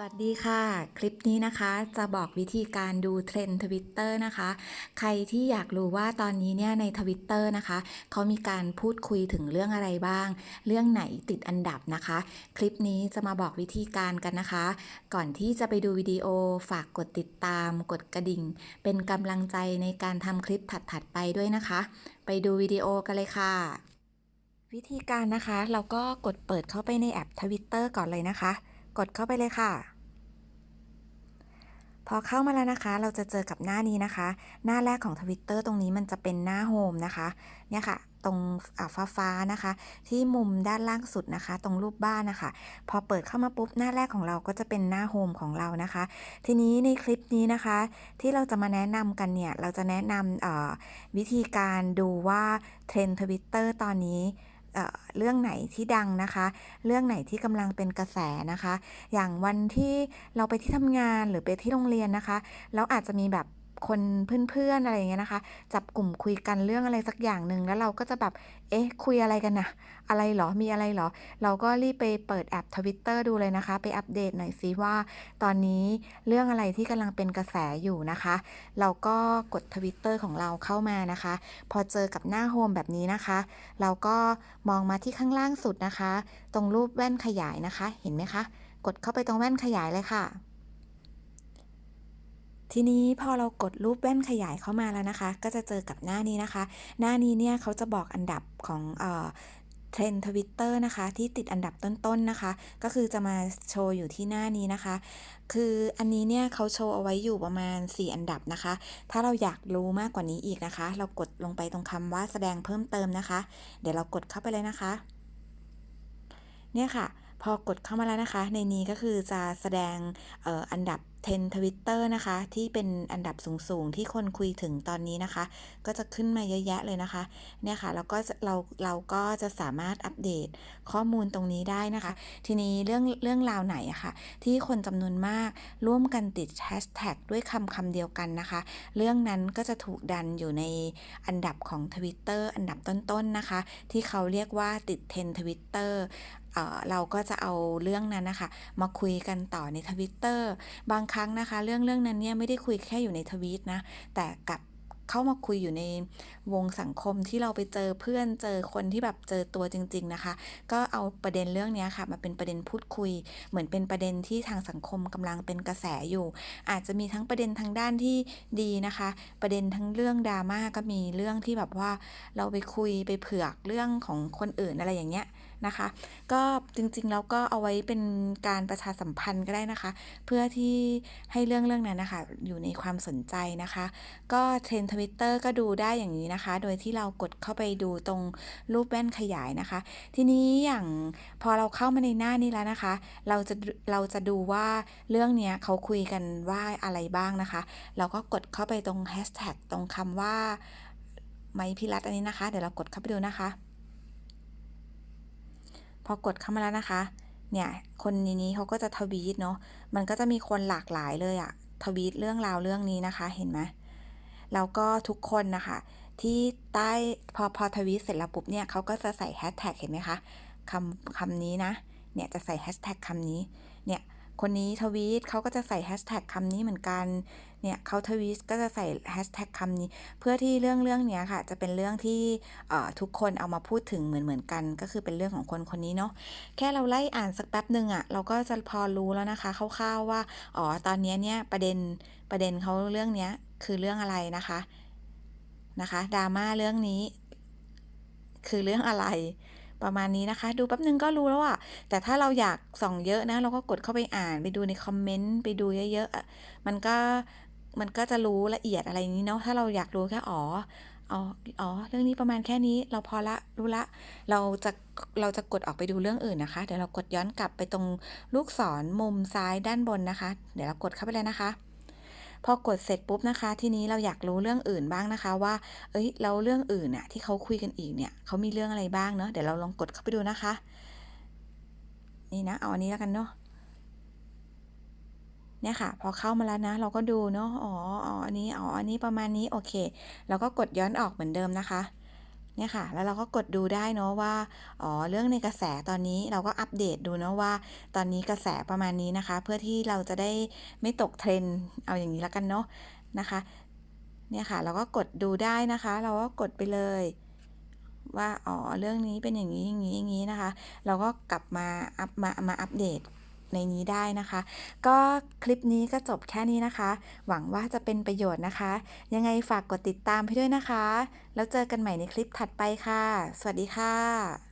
วัสดีค่ะ คลิปนี้นะคะจะบอกวิธีการดูเทรนด์ทวิตเตอร์นะคะ ใครที่อยากรู้ว่าตอนนี้เนี่ยในทวิตเตอร์นะคะเขามีการพูดคุยถึงเรื่องอะไรบ้าง เรื่องไหนติดอันดับนะคะ คลิปนี้จะมาบอกวิธีการกันนะคะ ก่อนที่จะไปดูวิดีโอฝากกดติดตาม กดกระดิ่ง เป็นกำลังใจในการทำคลิปถัดๆไปด้วยนะคะ ไปดูวิดีโอกันเลยค่ะ วิธีการนะคะ เราก็กดเปิดเข้าไปในแอปทวิตเตอร์ก่อนเลยนะคะ กดเข้าไปเลยค่ะพอเข้ามาแล้วนะคะ เราจะเจอกับหน้านี้นะคะ หน้าแรกของ Twitter ตรงนี้มันจะเป็นหน้าโฮมนะคะ เนี่ยค่ะ ตรงฟ้าฟ้านะคะ ที่มุมด้านล่างสุดนะคะ ตรงรูปบ้านนะคะ พอเปิดเข้ามาปุ๊บหน้าแรกของเราก็จะเป็นหน้าโฮมของเรานะคะ ทีนี้ในคลิปนี้นะคะ ที่เราจะมาแนะนำกันเนี่ย เราจะแนะนำวิธีการดูว่าเทรนด์ทวิตเตอร์ตอนนี้ เรื่องไหนที่ดังนะคะ เรื่องไหนที่กำลังเป็นกระแสนะคะ อย่างวันที่เราไปที่ทำงานหรือไปที่โรงเรียนนะคะ แล้วอาจจะมีแบบ คนเพื่อนๆอะไรอย่างเงี้ยนะคะ จับกลุ่มคุยกันเรื่องอะไรสักอย่างหนึ่งแล้วเราก็จะแบบ เอ๊ะ คุยอะไรกันนะอะไรหรอมีอะไรหรอ เราก็รีบไปเปิดแอปทวิตเตอร์ดูเลยนะคะ ไปอัปเดตหน่อยซิว่า ตอนนี้เรื่องอะไรที่กำลังเป็นกระแสอยู่นะคะ เราก็กดทวิตเตอร์ของเราเข้ามานะคะ พอเจอกับหน้าโฮมแบบนี้นะคะ เราก็มองมาที่ข้างล่างสุดนะคะ ตรงรูปแว่นขยายนะคะ เห็นไหมคะ กดเข้าไปตรงแว่นขยายเลยค่ะ ทีนี้พอเรากดรูปแว่นขยายเข้ามาแล้วนะคะ ก็จะเจอกับหน้านี้นะคะ หน้านี้เนี่ยเขาจะบอกอันดับของเทรนทวิตเตอร์นะคะ ที่ติดอันดับต้นๆนะคะ ก็คือจะมาโชว์อยู่ที่หน้านี้นะคะ คืออันนี้เนี่ยเขาโชว์เอาไว้อยู่ประมาณ 4 อันดับนะคะ ถ้าเราอยากรู้มากกว่านี้อีกนะคะ เรากดลงไปตรงคำว่าแสดงเพิ่มเติมนะคะ เดี๋ยวเรากดเข้าไปเลยนะคะ เนี่ยค่ะ พอกดเข้ามาแล้วนะคะ ในนี้ก็คือจะแสดงอออันดับ10 Twitter นะคะ ที่เป็นอันดับสูงๆ ที่คนคุยถึงตอนนี้นะคะ ก็จะขึ้นมาเยอะแยะเลยนะคะ เนี่ยค่ะแล้วก็เราเราก็จะสามารถอัปเดตข้อมูลตรงนี้ได้นะคะ ทีนี้เรื่องเรื่องราวไหนอะค่ะ ที่คนจำนวนมากร่วมกันติดแฮชแท็กด้วยคำคำเดียวกันนะคะ เรื่องนั้นก็จะถูกดันอยู่ในอันดับของ Twitter อันดับต้นๆนะคะ ที่เขาเรียกว่าติด10 Twitter เอ่อเราก็จะเอาเรื่องนั้นนะคะ มาคุยกันต่อในทวิตเตอร์บางครั้งนะคะ เรื่องเรื่องนั้นเนี่ยไม่ได้คุยแค่อยู่ในทวีตนะ แต่กับเข้ามาคุยอยู่ในวงสังคมที่เราไปเจอเพื่อนเจอคนที่แบบเจอตัวจริง ๆนะคะ ก็เอาประเด็นเรื่องนี้ค่ะมาเป็นประเด็นพูดคุย เหมือนเป็นประเด็นที่ทางสังคมกำลังเป็นกระแสอยู่ อาจจะมีทั้งประเด็นทางด้านที่ดีนะคะ ประเด็นทั้งเรื่องดราม่าก็มีเรื่องที่แบบว่าเราไปคุยไปเผือกเรื่องของคนอื่นอะไรอย่างเงี้ย นะคะ ก็จริงๆแล้วก็เอาไว้เป็นการประชาสัมพันธ์ก็ได้นะคะ เพื่อที่ให้เรื่องเรื่องนั้นนะคะ อยู่ในความสนใจนะคะ ก็เทรนทวิตเตอร์ก็ดูได้อย่างนี้นะคะ โดยที่เรากดเข้าไปดูตรงรูปแว่นขยายนะคะ ทีนี้อย่างพอเราเข้ามาในหน้านี้แล้วนะคะ เราจะเราจะดูว่าเรื่องเนี้ยเขาคุยกันว่าอะไรบ้างนะคะ เราก็กดเข้าไปตรงแฮชแท็กตรงคำว่าไมพิรัตอันนี้นะคะ เดี๋ยวเรากดเข้าไปดูนะคะ พอกดเข้ามาแล้วนะคะ เนี่ย คนนี้เขาก็จะทวีตเนาะ มันก็จะมีคนหลากหลายเลยอะทวีตเรื่องราวเรื่องนี้นะคะ เห็นไหมแล้วก็ทุกคนนะคะ ที่ใต้พอพอทวีตเสร็จแล้วปุ๊บเนี่ยเขาก็จะใส่แฮชแท็กเห็นไหมคะคำคำนี้นะ เนี่ยจะใส่แฮชแท็กคำนี้ คนนี้ทวีตเขาก็จะใส่แฮชแท็กคำนี้เหมือนกัน เนี่ยเขาทวีตก็จะใส่แฮชแท็กคำนี้ เพื่อที่เรื่องเรื่องเนี้ยค่ะ จะเป็นเรื่องที่ทุกคนเอามาพูดถึงเหมือนเหมือนกัน ก็คือเป็นเรื่องของคนคนนี้เนาะ แค่เราไล่อ่านสักแป๊บหนึ่งอะเราก็จะพอรู้แล้วนะคะคร่าวๆว่า อ๋อ ตอนนี้เนี่ยประเด็นประเด็นเขาเรื่องเนี้ยคือเรื่องอะไรนะคะ นะคะดราม่าเรื่องนี้ คือเรื่องอะไร ประมาณนี้นะคะ ดูแป๊บนึงก็รู้แล้วอะแต่ถ้าเราอยากส่องเยอะนะ เราก็กดเข้าไปอ่านไปดูในคอมเมนต์ไปดูเยอะๆมันก็มันก็จะรู้ละเอียดอะไรนี้เนาะถ้าเราอยากรู้แค่อ๋ออ๋ออ๋อ เรื่องนี้ประมาณแค่นี้เราพอละรู้ละ เราจะเราจะกดออกไปดูเรื่องอื่นนะคะ เดี๋ยวเรากดย้อนกลับไปตรงลูกศรมุมซ้ายด้านบนนะคะ เดี๋ยวเรากดเข้าไปเลยนะคะ พอกดเสร็จปุ๊บนะคะ ทีนี้เราอยากรู้เรื่องอื่นบ้างนะคะว่า เอ้ยแล้วเรื่องอื่นน่ะที่เขาคุยกันอีกเนี่ยเขามีเรื่องอะไรบ้างเนาะเดี๋ยวเราลองกดเข้าไปดูนะคะ นี่นะเอาอันนี้แล้วกันเนาะเนี่ยค่ะ พอเข้ามาแล้วนะ เราก็ดูเนาะอ๋ออ๋ออันนี้อ๋ออันนี้ประมาณนี้โอเค เราก็กดย้อนออกเหมือนเดิมนะคะ เนี่ยค่ะ แล้วเราก็กดดูได้เนาะว่า อ๋อ เรื่องในกระแสตอนนี้เราก็อัปเดตดูเนาะว่า ตอนนี้กระแสประมาณนี้นะคะ เพื่อที่เราจะได้ไม่ตก trend เอาอย่างงี้แล้วกันเนาะนะคะ เนี่ยค่ะ เราก็กดดูได้นะคะ เราก็กดไปเลยว่า อ๋อ เรื่องนี้เป็นอย่างงี้ อย่างงี้ อย่างงี้นะคะ เราก็กลับมาอัปมา มาอัปเดต ในนี้ได้นะคะ ก็คลิปนี้ก็จบแค่นี้นะคะ หวังว่าจะเป็นประโยชน์นะคะ ยังไงฝากกดติดตามให้ด้วยนะคะ แล้วเจอกันใหม่ในคลิปถัดไปค่ะ สวัสดีค่ะ